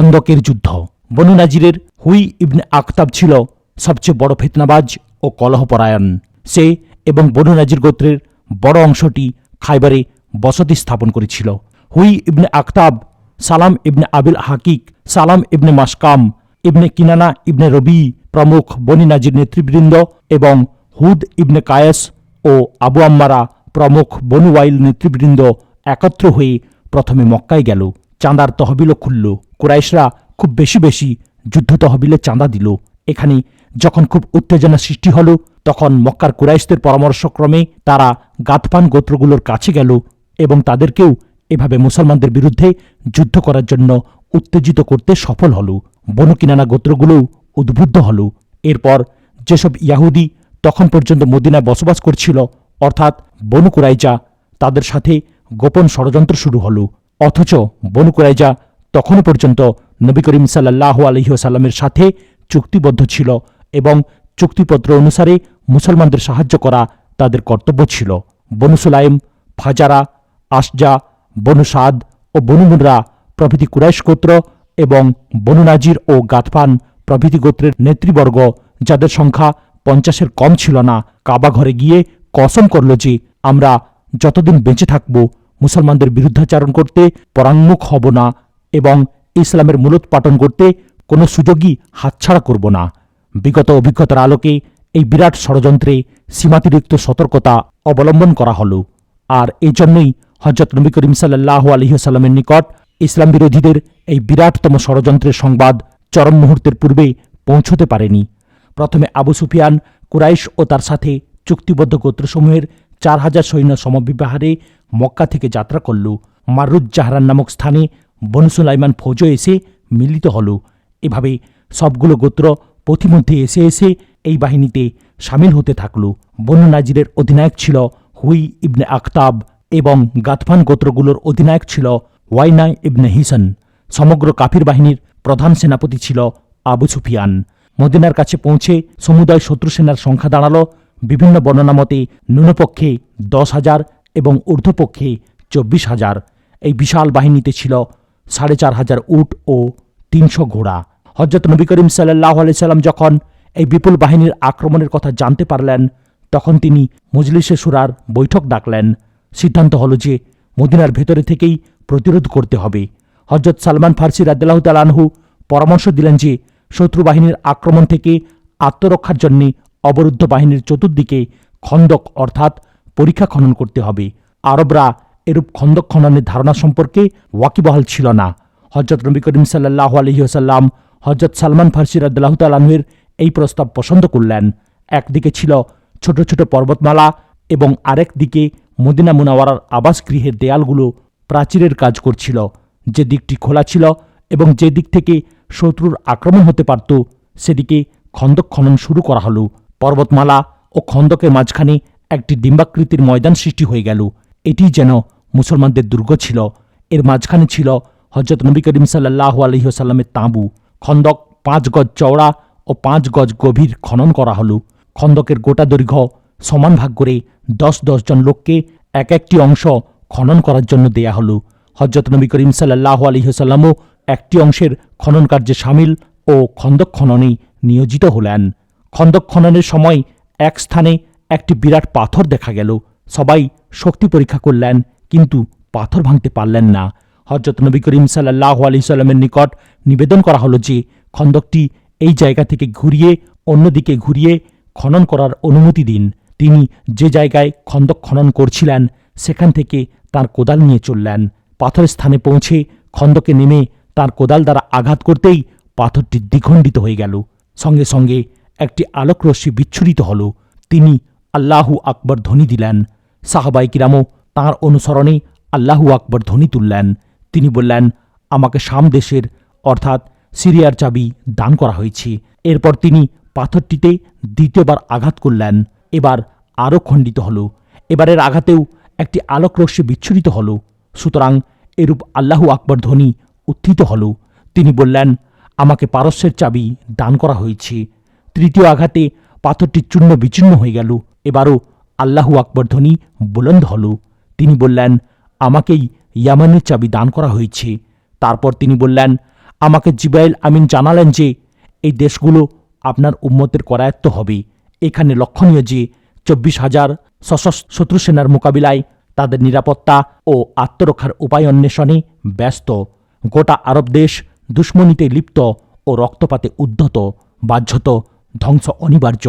খন্দকের যুদ্ধ। বনু নাজিরের হুই ইবনে আক্তাব ছিল সবচেয়ে বড় ফেতনাবাজ ও কলহপরায়ণ। সে এবং বনু নাজির গোত্রের বড় অংশটি খাইবারে বসতি স্থাপন করেছিল। হুই ইবনে আক্তাব, সালাম ইবনে আবিল হাকিক, সালাম ইবনে মাসকাম ইবনে কিনানা ইবনে রবি প্রমুখ বনি নাজির নেতৃবৃন্দ এবং হুদ ইবনে কায়েস ও আবু আম্মারা প্রমুখ বনু ওয়াইল নেতৃবৃন্দ একত্র হয়ে প্রথমে মক্কায় গেল। চাঁদার তহবিলও খুলল। কুরাইশরা খুব বেশি বেশি যুদ্ধ তহবিলে চাঁদা দিল। এখানে যখন খুব উত্তেজনা সৃষ্টি হল, তখন মক্কার কুরাইশদের পরামর্শক্রমে তারা গাতপান গোত্রগুলোর কাছে গেল এবং তাদেরকেও এভাবে মুসলমানদের বিরুদ্ধে যুদ্ধ করার জন্য উত্তেজিত করতে সফল হল। বনু কিনানা গোত্রগুলোও উদ্বুদ্ধ হল। এরপর যেসব ইয়াহুদি তখন পর্যন্ত মদিনায় বসবাস করছিল, অর্থাৎ বনু কুরাইজা, তাদের সাথে গোপন ষড়যন্ত্র শুরু হল। অথচ বনু কুরাইজা তখনও পর্যন্ত নবী করিম সাল্লাহ আলহিহাসাল্লামের সাথে চুক্তিবদ্ধ ছিল এবং চুক্তিপত্র অনুসারে মুসলমানদের সাহায্য করা তাদের কর্তব্য ছিল। বনু সুলাইম, ফাজারা আশজা বনু সাদ ও বনু মুনরা প্রভৃতি কুরাইশ গোত্র এবং বনু নাজির ও গাতফান প্রভৃতি গোত্রের নেতৃবর্গ, যাদের সংখ্যা পঞ্চাশের কম ছিল না, কাবা ঘরে গিয়ে কসম করল যে, আমরা যতদিন বেঁচে থাকব, মুসলমানদের বিরুদ্ধাচারণ করতে পরাঙ্মুখ হব না। এবং ইসলামের মূলোৎপাটন করতে কোনো সুযোগই হাতছাড়া করব না। বিগত অভিজ্ঞতার আলোকে এই বিরাট ষড়যন্ত্রে সীমাতিরিক্ত সতর্কতা অবলম্বন করা হল। আর এই জন্যই হজরত নবী করিম সাল্লাহ আলহিহাস্লামের নিকট ইসলাম বিরোধীদের এই বিরাটতম ষড়যন্ত্রের সংবাদ চরম মুহূর্তের পূর্বে পৌঁছতে পারেনি। প্রথমে আবু সুফিয়ান কুরাইশ ও তার সাথে চুক্তিবদ্ধ গোত্রসমূহের চার হাজার সৈন্য সমবিবাহারে মক্কা থেকে যাত্রা করল। মারুজ জাহরান নামক স্থানে বনু সুলাইমান ফৌজও এসে মিলিত হল। এভাবে সবগুলো গোত্র পথিমধ্যে এসে এসে এই বাহিনীতে সামিল হতে থাকল। বনু নাজিরের অধিনায়ক ছিল হুই ইবনে আখতাব এবং গাতফান গোত্রগুলোর অধিনায়ক ছিল ওয়াইনা ইবনে হিসন। সমগ্র কাফির বাহিনীর প্রধান সেনাপতি ছিল আবু সুফিয়ান। মদিনার কাছে পৌঁছে সমুদয় শত্রু সেনার সংখ্যা দাঁড়াল। বিভিন্ন বর্ণনা মতে ন্যূনপক্ষে দশ হাজার এবং ঊর্ধ্বপক্ষে চব্বিশ হাজার। এই বিশাল বাহিনীতে ছিল সাড়ে চার হাজার উট ও তিনশো ঘোড়া। হজরত নবী করিম সাল্লাহ সাল্লাম যখন এই বিপুল বাহিনীর আক্রমণের কথা জানতে পারলেন, তখন তিনি মজলিসে সুরার বৈঠক ডাকলেন। সিদ্ধান্ত হল যে মদিনার ভেতরে থেকেই প্রতিরোধ করতে হবে। হজরত সালমান ফার্সি রাদ্দাহ তালানহু পরামর্শ দিলেন যে শত্রু বাহিনীর আক্রমণ থেকে আত্মরক্ষার জন্যে অবরুদ্ধ বাহিনীর চতুর্দিকে খন্দক অর্থাৎ পরীক্ষা খনন করতে হবে। আরবরা এরূপ খন্দক খননের ধারণা সম্পর্কে ওয়াকিবহাল ছিল না। হজরত নবী করিম সাল্লাহ আলহিহাসাল্লাম হজরত সালমান ফার্সি রাদ্দাহ তালানহের এই প্রস্তাব পছন্দ করলেন। একদিকে ছিল ছোট ছোট পর্বতমালা এবং আরেক দিকে মদিনা মুনাওয়ারার আবাসগৃহের দেয়ালগুলো প্রাচীরের কাজ করছিল। যে দিকটি খোলা ছিল এবং যে দিক থেকে শত্রুর আক্রমণ হতে পারত, সেদিকে খন্দক খনন শুরু করা হলো। পর্বতমালা ও খন্দকের মাঝখানে একটি ডিম্বাকৃতির ময়দান সৃষ্টি হয়ে গেল। এটি যেন মুসলমানদের দুর্গ ছিল, এর মাঝখানে ছিল হজরত নবী করিম সাল্লাহ আলহিহাসাল্লামের তাঁবু। খন্দক পাঁচ গজ চওড়া ও পাঁচ গজ গভীর খনন করা হলো। খন্দকের গোটা দৈর্ঘ্য সমান ভাগ করে দশ দশজন লোককে এক একটি অংশ খনন করার জন্য দেয়া হলো। হজরত নবী করিম সাল্লাহ আলহিহাসাল্লামও একটি অংশের খনন কার্যে সামিল ও খন্দক খননে নিয়োজিত হলেন। খন্দক খননের সময় এক স্থানে একটি বিরাট পাথর দেখা গেল। সবাই শক্তি পরীক্ষা করলেন কিন্তু পাথর ভাঙতে পারলেন না। হজরত নবী করিম সাল্লাহ আলি সাল্লামের নিকট নিবেদন করা হলো যে, খন্দকটি এই জায়গা থেকে ঘুরিয়ে, অন্যদিকে ঘুরিয়ে খনন করার অনুমতি দিন। তিনি যে জায়গায় খন্দক খনন করছিলেন, সেখান থেকে তার কোদাল নিয়ে চললেন। পাথরের স্থানে পৌঁছে খন্দকে নেমে তার কোদাল দ্বারা আঘাত করতেই পাথরটি দ্বিখণ্ডিত হয়ে গেল। সঙ্গে সঙ্গে একটি আলোকরশ্মি বিচ্ছুরিত হল। তিনি আল্লাহু আকবর ধ্বনি দিলেন। সাহাবাই কিরামও তাঁর অনুসরণে আল্লাহু আকবর ধ্বনি তুললেন। তিনি বললেন, আমাকে শাম দেশের, অর্থাৎ সিরিয়ার চাবি দান করা হয়েছে। এরপর তিনি পাথরটিতে দ্বিতীয়বার আঘাত করলেন। এবার আরও খণ্ডিত হল। এবারের আঘাতেও একটি আলোকরশ্মি বিচ্ছুরিত হল। সুতরাং এরূপ আল্লাহু আকবর ধ্বনি উত্থিত হল। তিনি বললেন, আমাকে পারস্যের চাবি দান করা হয়েছে। তৃতীয় আঘাতে পাথরটি চূর্ণ বিচূর্ণ হয়ে গেল। এবারও আল্লাহু আকবর ধ্বনি বুলন্দ হল। তিনি বললেন, আমাকেই ইয়ামানের চাবি দান করা হয়েছে। তারপর তিনি বললেন, আমাকে জিবাইল আমিন জানালেন যে, এই দেশগুলো আপনার উম্মতের করায়ত্ত হবে। এখানে লক্ষণীয় যে, চব্বিশ হাজার সশস্ত্র সেনার মোকাবিলায় তাদের নিরাপত্তা ও আত্মরক্ষার উপায় অন্বেষণে ব্যস্ত। গোটা আরব দেশ দুশ্মনীতে লিপ্ত ও রক্তপাতে উদ্ধত, বাহ্যত ধ্বংস অনিবার্য।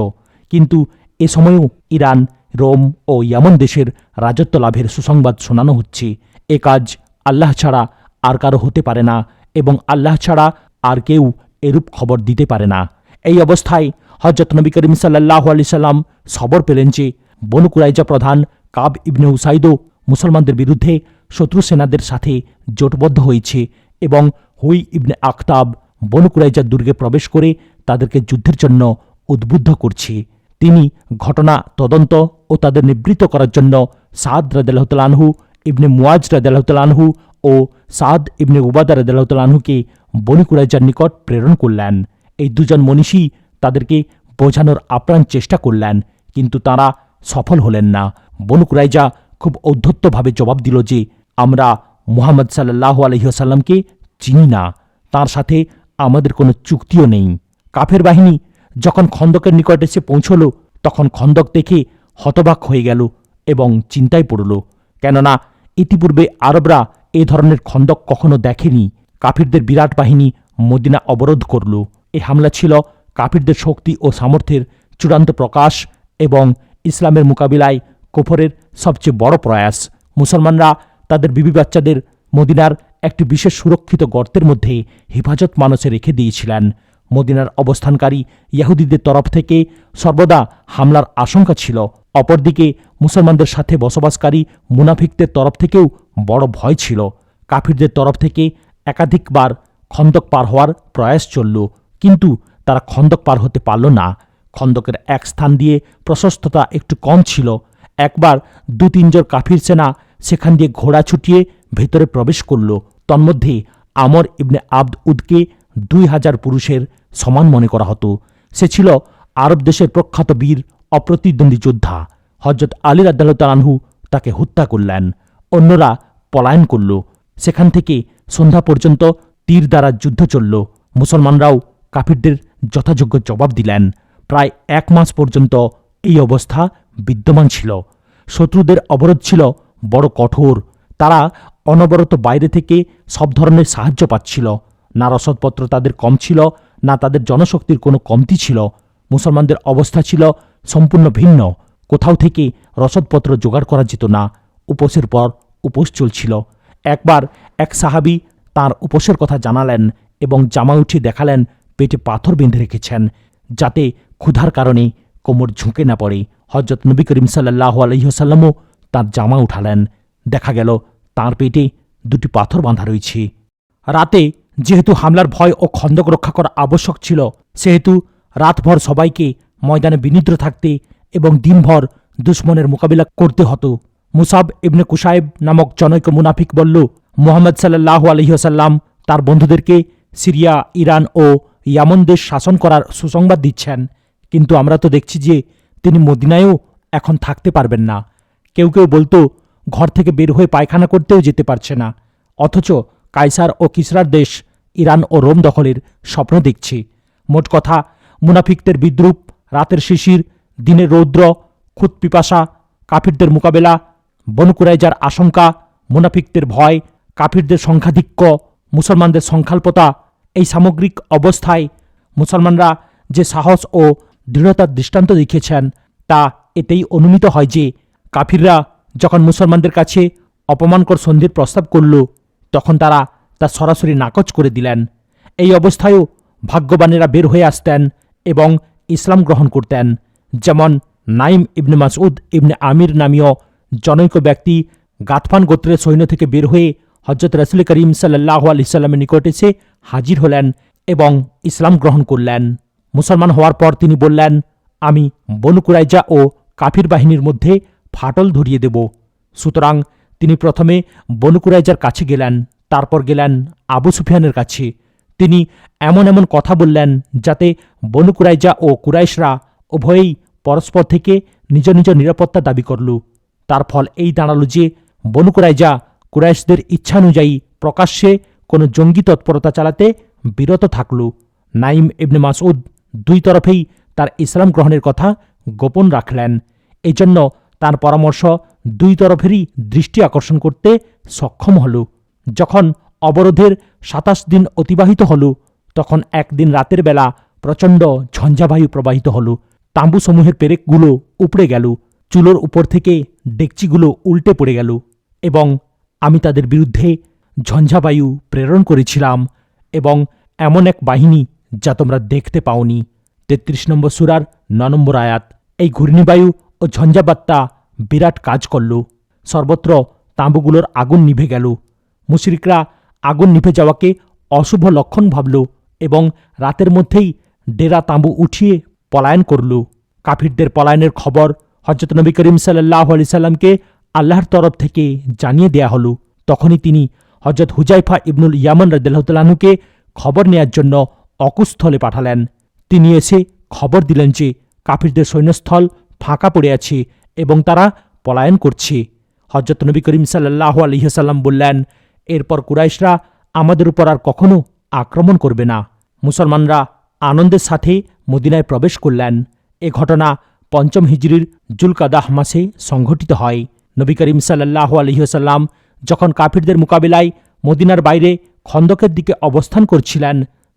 কিন্তু এ সময়েও ইরান রোম ও ইয়ামন দেশের রাজত্ব লাভের সুসংবাদ শোনানো হচ্ছে। এ কাজ আল্লাহ ছাড়া আর কারও হতে পারে না এবং আল্লাহ ছাড়া আর কেউ এরূপ খবর দিতে পারে না। এই অবস্থায় হজরত নবী করিম সাল্লাহ আলি সাল্লাম খবর পেলেন যে বনু কুরাইজা প্রধান কাব ইবনে উসাইদও মুসলমানদের বিরুদ্ধে শত্রু সেনাদের সাথে জোটবদ্ধ হয়েছে এবং হুই ইবনে আখতাব বনু কুরাইজার দুর্গে প্রবেশ করে তাদেরকে যুদ্ধের জন্য উদ্বুদ্ধ করছে। তিনি ঘটনা, তদন্ত ও তাদের নিবৃত্ত করার জন্য সাদ রাদালহতালানহু ইবনে মুয়াজ রাদালহতালানহু ও সাদ ইবনে উবাদা রাদালহতালানহুকে বনি কুরাইজার নিকট প্রেরণ করলেন। এই দুজন মনীষী তাদেরকে বোঝানোর আপ্রাণ চেষ্টা করলেন, কিন্তু তারা সফল হলেন না। বনু কুরাইজা খুব ঔদ্ধত্যভাবে জবাব দিল যে, আমরা মুহাম্মদ সাল্লাহ আলহিহাসাল্লামকে চিনি না। তার সাথে আমাদের কোনো চুক্তিও নেই। কাফের বাহিনী যখন খন্দকের নিকট এসে পৌঁছল, তখন খন্দক দেখে হতবাক হয়ে গেল এবং চিন্তায় পড়ল। কেননা ইতিপূর্বে আরবরা এ ধরনের খন্দক কখনো দেখেনি। কাফিরদের বিরাট বাহিনী মদিনা অবরোধ করল। এ হামলা ছিল কাফিরদের শক্তি ও সামর্থ্যের চূড়ান্ত প্রকাশ এবং ইসলামের মোকাবিলায় কুফরের সবচেয়ে বড় প্রয়াস। মুসলমানরা তাদের বিবি বাচ্চাদের মদিনার একটি বিশেষ সুরক্ষিত গর্তের মধ্যে হেফাজত মানুষে রেখে দিয়েছিলেন। মদিনার অবস্থানকারী ইয়াহুদীদের তরফ থেকে সর্বদা হামলার আশঙ্কা ছিল। অপরদিকে মুসলমানদের সাথে বসবাসকারী মুনাফিকদের তরফ থেকেও বড় ভয় ছিল। কাফিরদের তরফ থেকে একাধিকবার খন্দক পার হওয়ার প্রয়াস চলল, কিন্তু তারা খন্দক পার হতে পারল না। খন্দকের এক স্থান দিয়ে প্রশস্ততা একটু কম ছিল। একবার দু তিনজন কাফির সেনা সেখান দিয়ে ঘোড়া ছুটিয়ে ভেতরে প্রবেশ করল। তন্মধ্যে আমর ইবনে আব্দ উদকে দুই হাজার পুরুষের সমান মনে করা হতো। সে ছিল আরব দেশের প্রখ্যাত বীর, অপ্রতিদ্বন্দ্বী যোদ্ধা। হজরত আলী রাদ্দালতালানহু তাকে হত্যা করলেন। অন্যরা পলায়ন করল। সেখান থেকে সন্ধ্যা পর্যন্ত তীর দ্বারা যুদ্ধ চলল। মুসলমানরাও কাফিরদের যথাযোগ্য জবাব দিলেন। প্রায় এক মাস পর্যন্ত এই অবস্থা বিদ্যমান ছিল। শত্রুদের অবরোধ ছিল বড় কঠোর। তারা অনবরত বাইরে থেকে সব ধরনের সাহায্য পাচ্ছিল। না রসদপত্র তাদের কম ছিল না তাদের জনশক্তির কোনো কমতি ছিল। মুসলমানদের অবস্থা ছিল সম্পূর্ণ ভিন্ন। কোথাও থেকে রসদপত্র জোগাড় করা যেত না। উপোসের পর উপোস চলছিল। একবার এক সাহাবি তার উপোসের কথা জানালেন এবং জামা উঠিয়ে দেখালেন, পেটে পাথর বেঁধে রেখেছেন, যাতে ক্ষুধার কারণে কোমর ঝুঁকে না পড়ে। হজরত নবী করিম সাল্লাহ আলহিহসাল্লামও তার জামা উঠালেন। দেখা গেল তার পেটে দুটি পাথর বাঁধা রয়েছে। রাতে যেহেতু হামলার ভয় ও খন্দক রক্ষা করা আবশ্যক ছিল, সেহেতু রাতভর সবাইকে ময়দানে বিনিদ্র থাকতে এবং দিনভর দুশ্মনের মোকাবিলা করতে হতো। মুসাব ইবনে কুসাইব নামক জনৈক মুনাফিক বলল, মোহাম্মদ সাল্লাহ আলহিহসাল্লাম তার বন্ধুদেরকে সিরিয়া, ইরান ও ইয়ামন দেশ শাসন করার সুসংবাদ দিচ্ছেন। কিন্তু আমরা তো দেখছি যে তিনি মদিনায়ও এখন থাকতে পারবেন না। কেউ কেউ বলতো, ঘর থেকে বের হয়ে পায়খানা করতেও যেতে পারছে না। অথচ কাইসার ও কিসরার দেশ ইরান ও রোম দখলের স্বপ্ন দেখছে। মোট কথা, মুনাফিকদের বিদ্রুপ, রাতের শিশির, দিনের রৌদ্র খুদ পিপাসা কাফিরদের মোকাবেলা, বনুকুরাইজার আশঙ্কা, মুনাফিকদের ভয়, কাফিরদের সংখ্যাধিক্য, মুসলমানদের সংখ্যাল্পতা, এই সামগ্রিক অবস্থায় মুসলমানরা যে সাহস ও দৃঢ়তার দৃষ্টান্ত দেখিয়েছেন, তা এতেই অনুমিত হয় যে কাফিররা যখন মুসলমানদের কাছে অপমানকর সন্ধির প্রস্তাব করল, তখন তারা তা সরাসরি নাকচ করে দিলেন। এই অবস্থায়ও ভাগ্যবানেরা বের হয়ে আসতেন এবং ইসলাম গ্রহণ করতেন। যেমন নাইম ইবনে মাসউদ ইবনে আমির নামীয় জনৈক ব্যক্তি গাতফান গোত্রের সৈন্য থেকে বের হয়ে হজরত রসুল করিম সাল্লাহ আলি সাল্লামের নিকট এসে হাজির হলেন এবং ইসলাম গ্রহণ করলেন। মুসলমান হওয়ার পর তিনি বললেন, আমি বনুকুরাইজা ও কাফির বাহিনীর মধ্যে ফাটল ধরিয়ে দেব। সুতরাং তিনি প্রথমে বনুকুরাইজার কাছে গেলেন। তারপর গেলেন আবু সুফিয়ানের কাছে। তিনি এমন এমন কথা বললেন যাতে বনু কুরাইজা ও কুরাইশরা উভয়েই পরস্পর থেকে নিজ নিজ নিরাপত্তা দাবি করল। তার ফল এই দাঁড়াল যে বনু কুরাইজা কুরাইশদের ইচ্ছানুযায়ী প্রকাশ্যে কোনো জঙ্গি তৎপরতা চালাতে বিরত থাকল। নাইম ইবনে মাসউদ দুই তরফেই তার ইসলাম গ্রহণের কথা গোপন রাখলেন। এজন্য জন্য তার পরামর্শ দুই তরফেরই দৃষ্টি আকর্ষণ করতে সক্ষম হল। যখন অবরোধের সাতাশ দিন অতিবাহিত হল, তখন একদিন রাতের বেলা প্রচণ্ড ঝঞ্ঝাবায়ু প্রবাহিত হল। তাঁবুসমূহের পেরেকগুলো উপড়ে গেল, চুলোর উপর থেকে ডেকচিগুলো উল্টে পড়ে গেল এবং আমি তাদের বিরুদ্ধে ঝঞ্ঝাবায়ু প্রেরণ করেছিলাম এবং এমন এক বাহিনী যা তোমরা দেখতে পাওনি। তেত্রিশ নম্বর সুরার ন নম্বর আয়াত, এই ঘূর্ণিবায়ু ও ঝঞ্ঝাবাত্তা বিরাট কাজ করল। সর্বত্র তাঁবুগুলোর আগুন নিভে গেল। মুশরিকরা আগুন নিভে যাওয়াকে অশুভ লক্ষণ ভাবল এবং রাতের মধ্যেই ডেরা তাঁবু উঠিয়ে পলায়ন করল। কাফিরদের পলায়নের খবর হজরত নবী করিম সাল্লাহ আলি সাল্লামকে আল্লাহর তরফ থেকে জানিয়ে দেয়া হল। তখনই তিনি হজরত হুজাইফা ইবনুল ইয়ামান রদুল্লাহতালাহুকে খবর নেয়ার জন্য অকুস্থলে পাঠালেন। তিনি এসে খবর দিলেন যে কাফিরদের সৈন্যস্থল ফাঁকা পড়ে আছে এবং তারা পলায়ন করছে। হজরত নবী করিম সাল্লাহ আলহিহাসাল্লাম বললেন এরপর কুরাইশরা আমাদের উপর আর কখনো আক্রমণ করবে না। মুসলমানরা আনন্দের সাথে মদিনায় প্রবেশ করলেন। এ ঘটনা পঞ্চম হিজরির জুলকাদাহ মাসে সংঘটিত হয়। নবী করিম সাল্লাহ আলহিহাসাল্লাম যখন কাফিরদের মোকাবিলায় মদিনার বাইরে খন্দকের দিকে অবস্থান করছিলেন,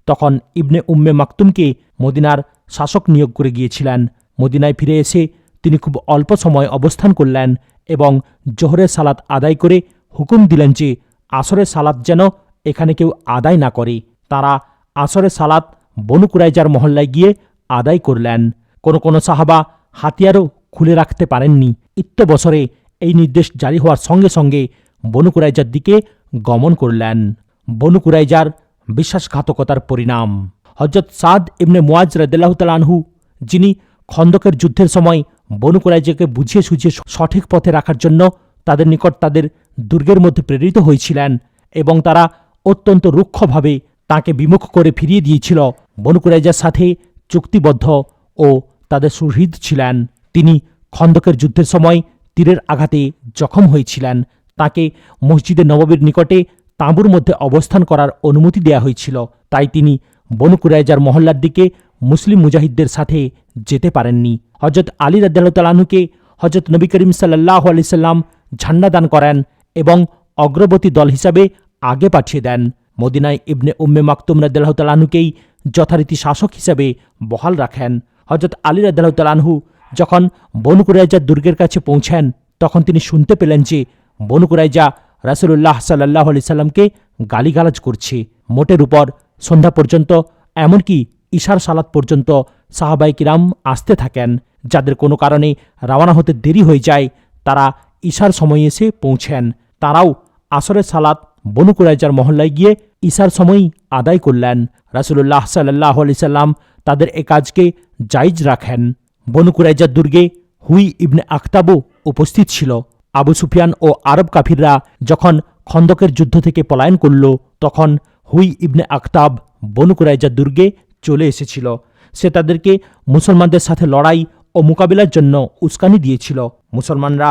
তখন ইবনে উম্মে মাকতুমকে মদিনার শাসক নিয়োগ করে গিয়েছিলেন। মদিনায় ফিরে এসে তিনি খুব অল্প সময় অবস্থান করলেন এবং জোহরের সালাত আদায় করে হুকুম দিলেন যে আসরের সালাত যেন এখানে কেউ আদায় না করে। তারা আসরের সালাত বনু কুরাইজার মহল্লায় গিয়ে আদায় করলেন। কোনো কোনো সাহাবা হাতিয়ারও খুলে রাখতে পারেননি। ইত্য বছরে এই নির্দেশ জারি হওয়ার সঙ্গে সঙ্গে বনু কুরাইজার দিকে গমন করলেন। বনু কুরাইজার বিশ্বাসঘাতকতার পরিণাম। হজরত সাদ ইবনে মুয়াজ রদাল্লাহতালানহু যিনি খন্দকের যুদ্ধের সময় বনু কুরাইজাকে বুঝিয়ে সুঝিয়ে সঠিক পথে রাখার জন্য তাদের নিকট তাদের দুর্গের মধ্যে প্রেরিত হয়েছিলেন এবং তারা অত্যন্ত রুক্ষভাবে তাকে বিমুখ করে ফিরিয়ে দিয়েছিল। বনু কুরাইজার সাথে চুক্তিবদ্ধ ও তাদের সুহৃদ ছিলেন। তিনি খন্দকের যুদ্ধের সময় তীরের আঘাতে জখম হয়েছিলেন। তাকে মসজিদে নববীর নিকটে তাঁবুর মধ্যে অবস্থান করার অনুমতি দেয়া হয়েছিল। তাই তিনি বনু কুরাইজার মহল্লার দিকে মুসলিম মুজাহিদদের সাথে যেতে পারেননি। হজরত আলী রাদ্দালতালানুকে হজরত নবী করিম সাল্লাহ আলি সাল্লাম ঝান্ডা দান করেন। এবং অগ্রবর্তী দল হিসাবে আগে পাঠিয়ে দেন। মদিনায় ইবনে উম্মে মাকতুম রাদ্দালতালানুকেই যথারীতি শাসক হিসাবে বহাল রাখেন। হজরত আলী রাদ্দালতালানহু যখন বনু কুরাইজার দুর্গের কাছে পৌঁছেন, তখন তিনি শুনতে পেলেন যে বনু কুরাইজা রাসুল্লাহ সাল্লাহ আলি সাল্লামকে গালিগালাজ করছে। মোটের উপর সন্ধ্যা পর্যন্ত, এমনকি ঈশার সালাত পর্যন্ত সাহাবাই কিরাম আসতে থাকেন। যাদের কোনো কারণে রওনা হতে দেরি হয়ে যায়, তারা ঈশার সময়ে এসে পৌঁছেন। তারাও আসরের সালাত বনু কুরাইজার মহল্লায় গিয়ে ঈশার সময়ই আদায় করলেন। রাসুল্লাহ সাল্লাহ আলি সাল্লাম তাদের এ কাজকে জাইজ রাখেন। বনু কুরাইজার দুর্গে হুই ইবনে আখতাবও উপস্থিত ছিল। আবু সুফিয়ান ও আরব কাফিররা যখন খন্দকের যুদ্ধ থেকে পলায়ন করল, তখন হুই ইবনে আখতাব বনু কুরাইজার দুর্গে চলে এসেছিল। সে তাদেরকে মুসলমানদের সাথে লড়াই ও মোকাবিলার জন্য উস্কানি দিয়েছিল। মুসলমানরা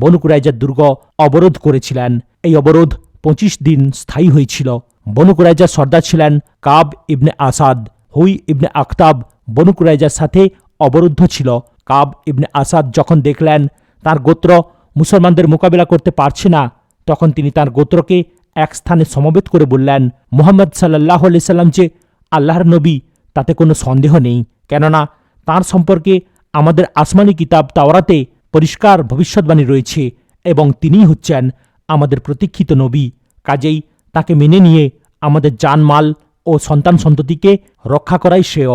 বনু কুরাইজার দুর্গ অবরোধ করেছিলেন। এই অবরোধ পঁচিশ দিন স্থায়ী হয়েছিল। বনু কুরাইজার সর্দার ছিলেন কাব ইবনে আসাদ। হুই ইবনে আখতাব বনু কুরাইজার সাথে অবরুদ্ধ ছিল। কাব ইবনে আসাদ যখন দেখলেন তার গোত্র মুসলমানদের মোকাবিলা করতে পারছে না, তখন তিনি তার গোত্রকে এক স্থানে সমবেত করে বললেন, মোহাম্মদ সাল্লাহ সাল্লাম যে আল্লাহর নবী, তাতে কোনো সন্দেহ নেই। কেননা তার সম্পর্কে আমাদের আসমানি কিতাব তাওরাতে পরিষ্কার ভবিষ্যৎবাণী রয়েছে এবং তিনিই হচ্ছেন আমাদের প্রতীক্ষিত নবী। কাজেই তাকে মেনে নিয়ে আমাদের জানমাল ও সন্তান সন্ততিকে রক্ষা করাই শ্রেয়।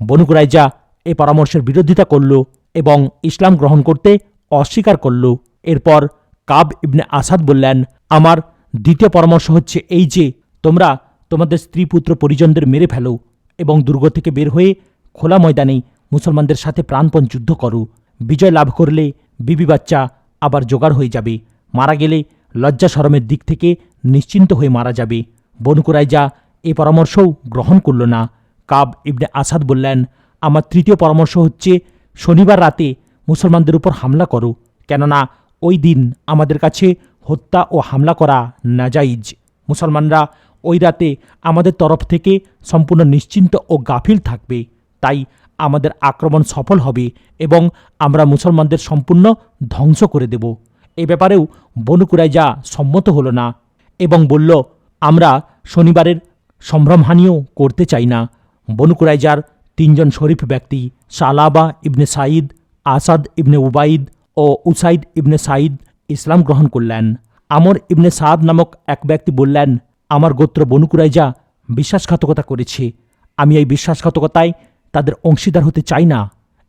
বনুকুরাইজা এ পরামর্শের বিরোধিতা করল এবং ইসলাম গ্রহণ করতে অস্বীকার করল। এরপর কাব ইবনে আসাদ বললেন, আমার দ্বিতীয় পরামর্শ হচ্ছে এই যে, তোমরা তোমাদের স্ত্রী পুত্র পরিজনদের মেরে ফেলো এবং দুর্গ থেকে বের হয়ে খোলা ময়দানে মুসলমানদের সাথে প্রাণপণ যুদ্ধ করো। বিজয় লাভ করলে বিবি বাচ্চা আবার জোগাড় হয়ে যাবে। মারা গেলে লজ্জা সরমের দিক থেকে নিশ্চিন্ত হয়ে মারা যাবে। বনুকুরাইজা এ পরামর্শও গ্রহণ করল না। কাব ইবনে আসাদ বললেন, আমার তৃতীয় পরামর্শ হচ্ছে, শনিবার রাতে মুসলমানদের উপর হামলা করো, কেননা ওই দিন আমাদের কাছে হত্যা ও হামলা করা নাজাইজ মুসলমানরা ওই রাতে আমাদের তরফ থেকে সম্পূর্ণ নিশ্চিন্ত ও গাফিল থাকবে। তাই আমাদের আক্রমণ সফল হবে এবং আমরা মুসলমানদের সম্পূর্ণ ধ্বংস করে দেব। এ ব্যাপারেও বনু কুরাইজা সম্মত হলো না এবং বলল, আমরা শনিবারের সম্ভ্রমহানিও করতে চাই না। বনু কুরাইজার তিনজন শরীফ ব্যক্তি, Thalaba ibn Saeed, Asad ibn Ubaid ও উসাইদ ইবনে সাঈদ ইসলাম গ্রহণ করলেন। আমর ইবনে সাদ নামক এক ব্যক্তি বললেন, আমার গোত্র বনু কুরাইজা বিশ্বাসঘাতকতা করেছে। আমি এই বিশ্বাসঘাতকতায় তাদের অংশীদার হতে চাই না।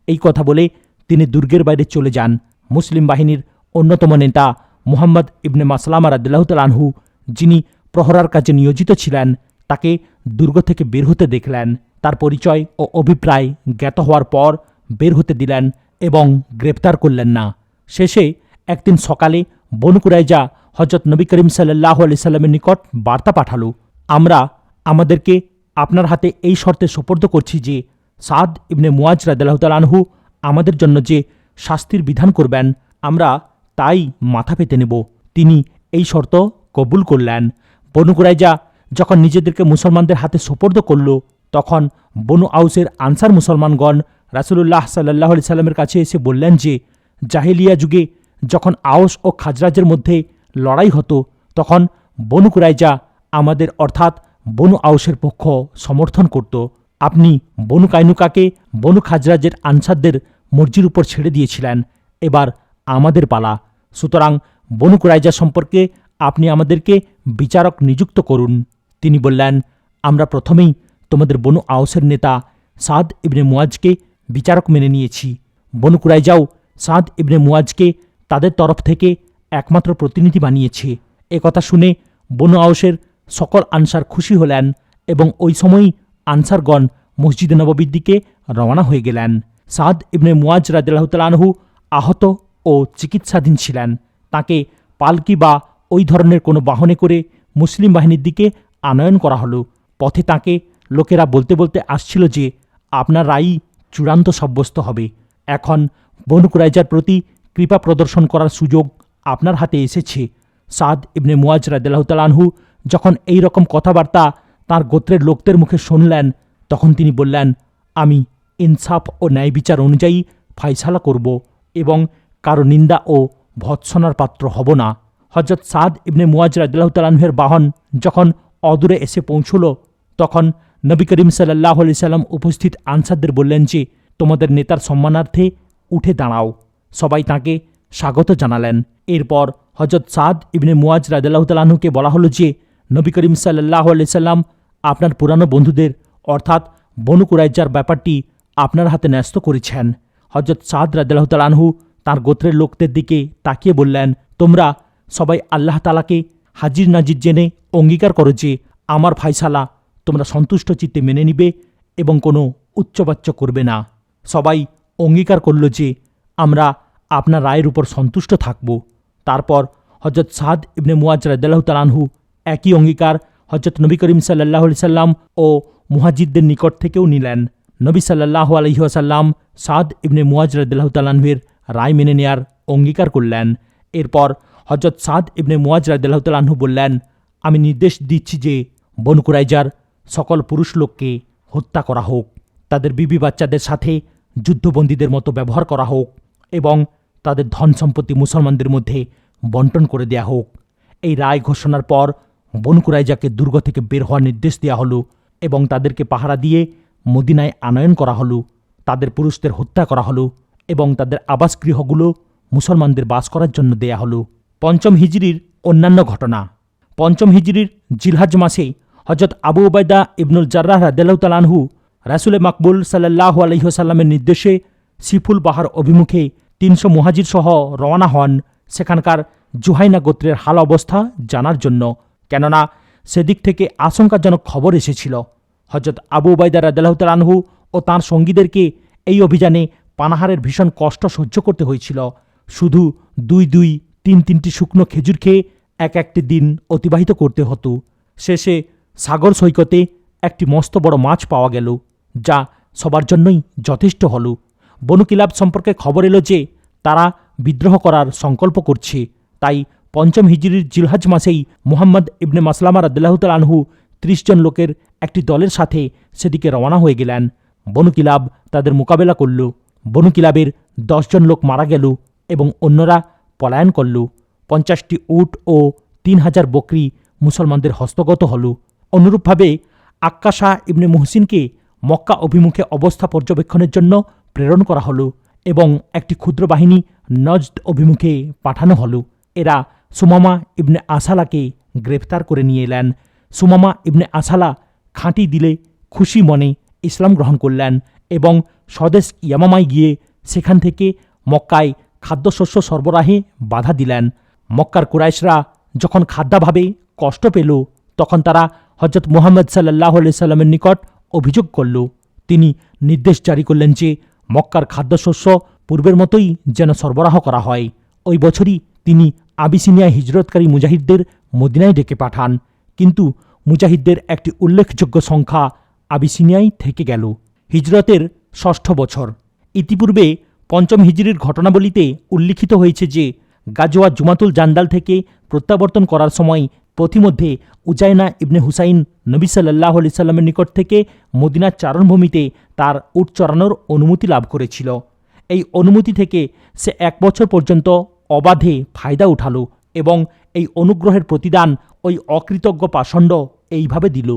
এই কথা বলে তিনি দুর্গের বাইরে চলে যান। মুসলিম বাহিনীর অন্যতম নেতা মুহাম্মদ ইবনে মাসলামা রাদিল্লাহ আনহু, যিনি প্রহরার কাজে নিয়োজিত ছিলেন, তাকে দুর্গ থেকে বের হতে দেখলেন। তার পরিচয় ও অভিপ্রায় জ্ঞাত হওয়ার পর বের হতে দিলেন এবং গ্রেপ্তার করলেন না। শেষে একদিন সকালে বনকুরাইজা হজরত নবী করিম সাল্লাহ আলি সাল্লামের নিকট বার্তা পাঠালো, আমরা আমাদেরকে আপনার হাতে এই শর্তে সোপর্দ করছি যে সাদ ইবনে মুয়াজ রাদালাহতালানহু আমাদের জন্য যে শাস্তির বিধান করবেন, আমরা তাই মাথা পেতে নেব। তিনি এই শর্ত কবুল করলেন। বনু কুরাইজা যখন নিজেদেরকে মুসলমানদের হাতে সোপর্দ করল, তখন বনু আউসের আনসার মুসলমানগণ রাসুলুল্লাহ সাল্লাহ আলি সাল্লামের কাছে এসে বললেন যে, জাহেলিয়া যুগে যখন আউস ও খাজরাজের মধ্যে লড়াই হতো, তখন বনু কুরাইজা আমাদের অর্থাৎ বনু আউসের পক্ষ সমর্থন করত। আপনি বনু কাইনুকাকে, বনু খাজরাজের আনসারদের মর্জির উপর ছেড়ে দিয়েছিলেন। এবার আমাদের পালা। সুতরাং বনু কুরাইজা সম্পর্কে আপনি আমাদেরকে বিচারক নিযুক্ত করুন। তিনি বললেন, আমরা প্রথমেই তোমাদের বনু আউসের নেতা সাদ ইবনে মুয়াজকে বিচারক মেনে নিয়েছি। বনু কুরাইজাও সাদ ইবনে মুয়াজকে তাদের তরফ থেকে একমাত্র প্রতিনিধি বানিয়েছে। এ কথা শুনে বনু আউসের সকল আনসার খুশি হলেন এবং ওই সময়ই আনসারগণ মসজিদ নববীর দিকে রওনা হয়ে গেলেন। সাদ ইবনে মুয়াজ রাদিল্লাহতালানহু আহত ও চিকিৎসাধীন ছিলেন। তাকে পালকি বা ওই ধরনের কোনো বাহনে করে মুসলিম বাহিনীর দিকে আনয়ন করা হলো। পথে তাকে লোকেরা বলতে বলতে আসছিল যে, আপনার রায়ই চূড়ান্ত সাব্যস্ত হবে। এখন বনু কুরাইজার প্রতি কৃপা প্রদর্শন করার সুযোগ আপনার হাতে এসেছে। সাদ ইবনে মুয়াজ রাদিল্লাহতালানহু যখন এই রকম কথাবার্তা তার গোত্রের লোকদের মুখে শুনলেন। তখন তিনি বললেন, আমি ইনসাফ ও ন্যায় বিচার অনুযায়ী ফাইসালা করব এবং কারও নিন্দা ও ভৎসনার পাত্র হব না। হজরত সাদ ইবনে মুয়াজ রাদিল্লাহতালাহের বাহন যখন অদূরে এসে পৌঁছল, তখন নবী করিম সাল্লাহ আলি সাল্লাম উপস্থিত আনসারদের বললেন যে তোমাদের নেতার সম্মানার্থে উঠে দাঁড়াও। সবাই তাকে স্বাগত জানালেন। এরপর হজরত সাদ ইবনে মুয়াজ রাদিল্লাহতালাহুকে বলা হলো যে নবী করিম সাল্লাহ আলি সাল্লাম আপনার পুরানো বন্ধুদের, অর্থাৎ বনু কুরাইজার ব্যাপারটি আপনার হাতে ন্যস্ত করেছেন। হজরত সাদ রাদিল্লাহতালাহু তার গোত্রের লোকদের দিকে তাকিয়ে বললেন, তোমরা সবাই আল্লাহ তালাকে হাজির নাজির জেনে অঙ্গীকার করো যে, আমার ফাইসালা তোমরা সন্তুষ্ট চিত্তে মেনে নিবে এবং কোনো উচ্চবাচ্য করবে না। সবাই অঙ্গীকার করল যে, আমরা আপনার রায়ের উপর সন্তুষ্ট থাকব। তারপর হজরত সাদ ইবনে মুয়াজ রাদিল্লাহ তালানহু একই অঙ্গীকার হজরত নবী করিম সাল্লাহ সাল্লাম ও মুহাজিদদের নিকট থেকেও নিলেন। নবী সাল্লাহ আলহিহাসাল্লাম সাদ ইবনে মুয়াজ রাদিল্লাহ তালানহুয়ের রায় মেনে নেয়ার অঙ্গীকার করলেন। এরপর হজরত সাদ ইবনে মুয়াজ রাদিল্লাহ তালাহু বললেন, আমি নির্দেশ দিচ্ছি যে বনকুরাইজার সকল পুরুষ লোককে হত্যা করা হোক, তাদের বিবি বাচ্চাদের সাথে যুদ্ধবন্দীদের মতো ব্যবহার করা হোক এবং তাদের ধন সম্পত্তি মুসলমানদের মধ্যে বন্টন করে দেয়া হোক। এই রায় ঘোষণার পর বনকুরাইজাকে দুর্গ থেকে বের হওয়ার নির্দেশ দেওয়া হলো এবং তাদেরকে পাহারা দিয়ে মদিনায় আনয়ন করা হলো, তাদের পুরুষদের হত্যা করা হলো এবং তাদের আবাসগৃহগুলো মুসলমানদের বাস করার জন্য দেয়া হলো। পঞ্চম হিজরির অন্যান্য ঘটনা। পঞ্চম হিজরির জিলহাজ মাসে হজরত আবু ওবায়দা ইবনুল জার্রাহ রাদেলাউতালানহু রাসুলে মাকবুল সাল্লাহ আলহিহসাল্লামের নির্দেশে সিফুল বাহার অভিমুখে তিনশো মুহাজির সহ রওনা হন সেখানকার জুহাইনা গোত্রের হাল অবস্থা জানার জন্য। কেননা সেদিক থেকে আশঙ্কাজনক খবর এসেছিল। হজরত আবু ওবায়দা রাদেলাহতালানহু ও তাঁর সঙ্গীদেরকে এই অভিযানে পানাহারের ভীষণ কষ্ট সহ্য করতে হয়েছিল। শুধু দুই দুই তিন তিনটি শুকনো খেজুর খেয়ে এক একটি দিন অতিবাহিত করতে হতো। শেষে সাগর সৈকতে একটি মস্ত বড় মাছ পাওয়া গেল, যা সবার জন্যই যথেষ্ট হল। বনু কিলাব সম্পর্কে খবর এলো যে তারা বিদ্রোহ করার সংকল্প করছে, তাই পঞ্চম হিজরির জিলহাজ মাসেই মুহাম্মদ ইবনে মাসলামা রাদিল্লাহতাল আনহু ত্রিশ জন লোকের একটি দলের সাথে সেদিকে রওনা হয়ে গেলেন। বনু কিলাব তাদের মোকাবেলা করল। বনু কিলাবের দশজন লোক মারা গেল এবং অন্যরা পলায়ন করল। পঞ্চাশটি উট ও তিন হাজার বকরি মুসলমানদের হস্তগত হল। অনুরূপভাবে আক্কাশা ইবনে মুহসিনকে মক্কা অভিমুখে অবস্থা পর্যবেক্ষণের জন্য প্রেরণ করা হলো এবং একটি ক্ষুদ্র বাহিনী নজদ অভিমুখে পাঠানো হলো। এরা সুমামা ইবনে আসালাকে গ্রেফতার করে নিয়ে এলেন। সুমামা ইবনে আসালা খাঁটি দিলে খুশি মনে ইসলাম গ্রহণ করলেন এবং স্বদেশ ইয়ামামায় গিয়ে সেখান থেকে মক্কায় খাদ্যশস্য সরবরাহে বাধা দিলেন। মক্কার কুরাইশরা যখন খাদ্যাভাবে কষ্ট পেল, তখন তারা হজরত মোহাম্মদ সাল্লাহ সাল্লামের নিকট অভিযোগ করল। তিনি নির্দেশ জারি করলেন যে মক্কার খাদ্যশস্য পূর্বের মতোই যেন সরবরাহ করা হয়। ওই বছরই তিনি আবিসিনিয়ায় হিজরতকারী মুজাহিদদের মদিনায় ডেকে পাঠান। কিন্তু মুজাহিদদের একটি উল্লেখযোগ্য সংখ্যা আবিসিনিয়ায় থেকে গেল। হিজরতের ষষ্ঠ বছর। ইতিপূর্বে পঞ্চম হিজরির ঘটনাবলিতে উল্লিখিত হয়েছে যে গাজোয়া জুমাতুল জান্দাল থেকে প্রত্যাবর্তন করার সময় পথিমধ্যে উজাইনা ইবনে হুসাইন নবী সাল্লাহ আলি সাল্লামের নিকট থেকে মদিনার চারণভূমিতে তার উট চড়ানোর অনুমতি লাভ করেছিল। এই অনুমতি থেকে সে এক বছর পর্যন্ত অবাধে ফায়দা উঠালো এবং এই অনুগ্রহের প্রতিদান ওই অকৃতজ্ঞ পাষণ্ড এইভাবে দিল।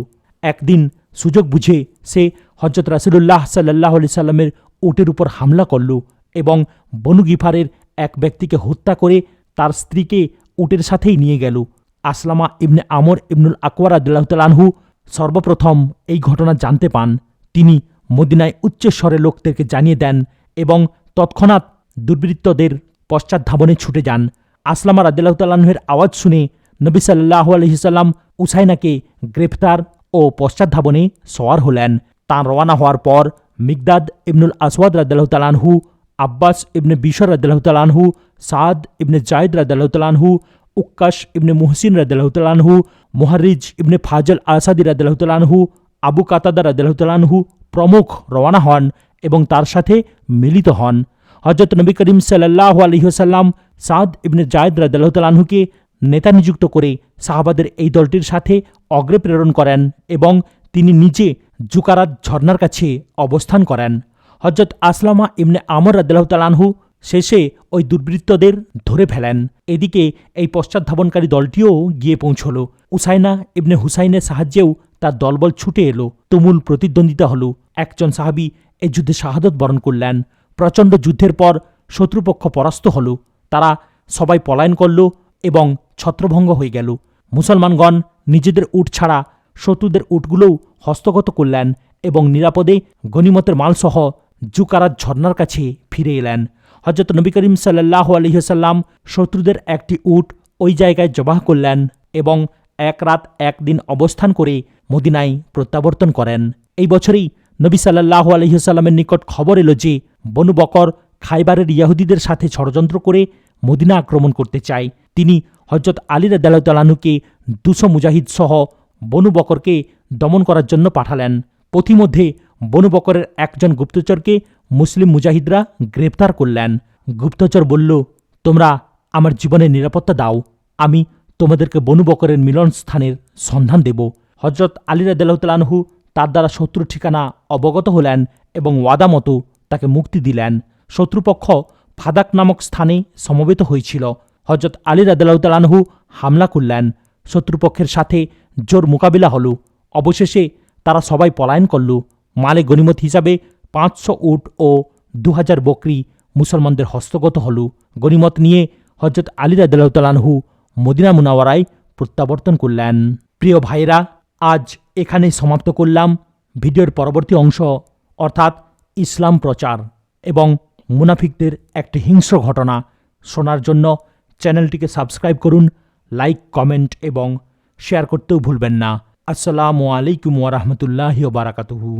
একদিন সুযোগ বুঝে সে হজরত রাসুলুল্লাহ সাল্লাহ আলি সাল্লামের উটের উপর হামলা করল এবং বনু গিফারের এক ব্যক্তিকে হত্যা করে তার স্ত্রীকে উটের সাথেই নিয়ে গেল। আসলামা ইবনে আমর ইবনুল আকবর আদুল্লাহতালানহু সর্বপ্রথম এই ঘটনা জানতে পান। তিনি মদিনায় উচ্চস্বরে লোকদেরকে জানিয়ে দেন এবং তৎক্ষণাৎ দুর্বৃত্তদের পশ্চাৎধাবনে ছুটে যান। আসলামা রাদিল্লাহতালাহের আওয়াজ শুনে নবী সাল্লাহ আলহিসাল্লাম উসাইনাকে গ্রেফতার ও পশ্চাৎধাবনে সওয়ার হলেন। তাঁর রওয়ানা হওয়ার পর মিগদাদ ইবনুল আসওয়াদ রাদিল্লাহতালাহু আব্বাস ইবনে বিশর রাদিল্লাহতালাহু সাদ ইবনে জায়দ রাদিল্লাহতালাহু উক্কাশ ইবনে মুহসিন রাদিল্লাহতালাহু মুহারিজ ইবনে ফাজল আসাদি রাদিল্লাহতালাহু আবু কাতাদা রাদিল্লাহতালাহু প্রমুখ রওনা হন এবং তার সাথে মিলিত হন। হজরত নবী করিম সাল্লাহ আলহিহসাল্লাম সাদ ইবনে জায়দ রাদিল্লাহতালাহুকে নেতা নিযুক্ত করে সাহাবাদের এই দলটির সাথে অগ্রে প্রেরণ করেন এবং তিনি নিজে জুকারাত ঝর্নার কাছে অবস্থান করেন। হজরত আসলামা ইবনে আমর রাদিল্লাহতালাহু শেষে ওই দুর্বৃত্তদের ধরে ফেলেন। এদিকে এই পশ্চাৎধাবনকারী দলটিও গিয়ে পৌঁছল। উসাইনা ইবনে হুসাইনের সাহায্যেও তার দলবল ছুটে এলো, তুমুল প্রতিদ্বন্দ্বিতা হল। একজন সাহাবি এই যুদ্ধে শাহাদত বরণ করলেন। প্রচণ্ড যুদ্ধের পর শত্রুপক্ষ পরাস্ত হল। তারা সবাই পলায়ন করল এবং ছত্রভঙ্গ হয়ে গেল। মুসলমানগণ নিজেদের উট ছাড়া শত্রুদের উটগুলোও হস্তগত করলেন এবং নিরাপদে গনিমতের মালসহ জুকারাত ঝর্নার কাছে ফিরে এলেন। হজরত নবী করিম সাল্লাহ আলহিহসাল্লাম শত্রুদের একটি উট ওই জায়গায় জবাহ করলেন এবং এক রাত একদিন অবস্থান করে মদিনায় প্রত্যাবর্তন করেন। এই বছরেই নবী সাল্লাহ আলহিহসাল্লামের নিকট খবর এলো যে বনু বকর খাইবারের ইয়াহুদিদের সাথে ষড়যন্ত্র করে মদিনা আক্রমণ করতে চায়। তিনি হজরত আলী রাদালতালানুকে দুশো মুজাহিদ সহ বনু বকরকে দমন করার জন্য পাঠালেন। পথিমধ্যে বনু বকরের একজন গুপ্তচরকে মুসলিম মুজাহিদরা গ্রেপ্তার করলেন। গুপ্তচর বলল, তোমরা আমার জীবনের নিরাপত্তা দাও। আমি তোমাদেরকে বনু বকরের মিলন স্থানের সন্ধান দেব। হজরত আলী রাদালতালানহু তার দ্বারা শত্রুর ঠিকানা অবগত হলেন এবং ওয়াদা মতো তাকে মুক্তি দিলেন। শত্রুপক্ষ ফাদাক নামক স্থানে সমবেত হয়েছিল। হজরত আলী রাদালাহতালানহু হামলা করলেন। শত্রুপক্ষের সাথে জোর মোকাবিলা হল। অবশেষে তারা সবাই পলায়ন করল। মালে গনিমত হিসাবে পাঁচশো উট ও দু হাজার বকরি মুসলমানদের হস্তগত হল। গনিমত নিয়ে হজরত আলী রাদালাহতালানহু মদিনা মুনাওয়ারায় প্রত্যাবর্তন করলেন। প্রিয় ভাইরা আজ এখানেই সমাপ্ত করলাম ভিডিওর পরবর্তী অংশ, অর্থাৎ ইসলাম প্রচার এবং মুনাফিকদের একটি হিংস্র ঘটনা শোনার জন্য চ্যানেলটিকে সাবস্ক্রাইব করুন, লাইক, কমেন্ট এবং শেয়ার করতেও ভুলবেন না। আসসালামু আলাইকুম ওরহমতুল্লাহ বারাকাতুহু।